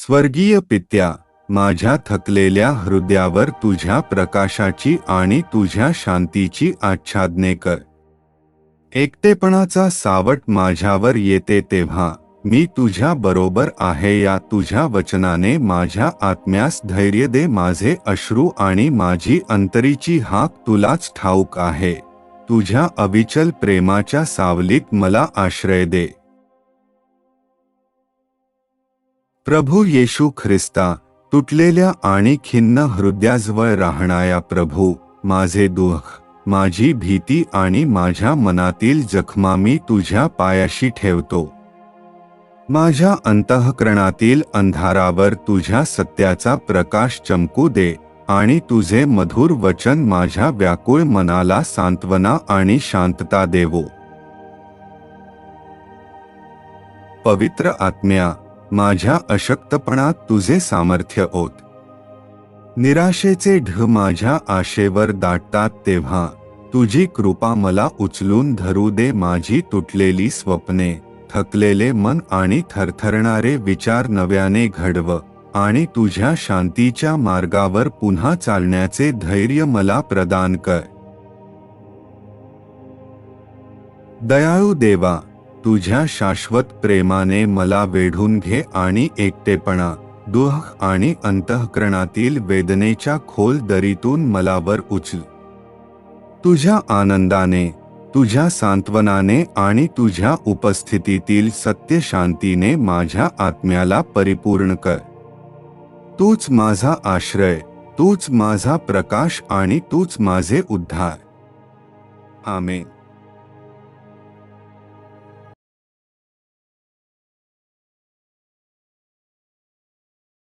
स्वर्गीय पित्या माझ्या थकलेल्या हृदयावर तुझ्या प्रकाशाची आणि तुझ्या शांतीची आच्छादने कर. एकटेपणाचा सावट माझ्यावर येते तेव्हा मी तुझ्या बरोबर आहे या तुझ्या वचनाने माझ्या आत्म्यास धैर्य दे माझे अश्रू आणि माझी अंतरीची हाक तुलाच ठाऊक आहे. तुझ्या अविचल प्रेमाच्या सावलीत मला आश्रय दे. प्रभू येशू ख्रिस्ता तुटलेल्या आणि खिन्न हृदयाजवळ राहणाया प्रभू माझे दुःख माझी भीती आणि माझ्या मनातील जखमा मी तुझ्या पायाशी ठेवतो. माझ्या अंतःकरणातील अंधारावर तुझ्या सत्याचा प्रकाश चमकू दे आणि तुझे मधुर वचन माझ्या व्याकुळ मनाला सांत्वना आणि शांतता देवो. पवित्र आत्म्या माझ्या अशक्तपणात तुझे सामर्थ्य ओत. निराशेचे ढ माझ्या आशेवर दाटतात तेव्हा तुझी कृपा मला उचलून धरू दे माझी तुटलेली स्वप्ने थकलेले मन आणि थरथरणारे विचार नव्याने घडव आणि तुझ्या शांतीच्या मार्गावर पुन्हा चालण्याचे धैर्य मला प्रदान कर. दयाळू देवा तुझ्या शाश्वत प्रेमाने मला वेढून घे आणि एकटेपणा दुःख आणि अंतःकरणातील वेदनेच्या खोल दरीतून मला वर उचल. तुझ्या आनंदाने तुझ्या सांत्वनाने आणि तुझ्या उपस्थितीतील सत्य शांतीने माझ्या आत्म्याला परिपूर्ण कर. तूच माझा आश्रय तूच माझा प्रकाश आणि तूच माझे उद्धार. आमेन.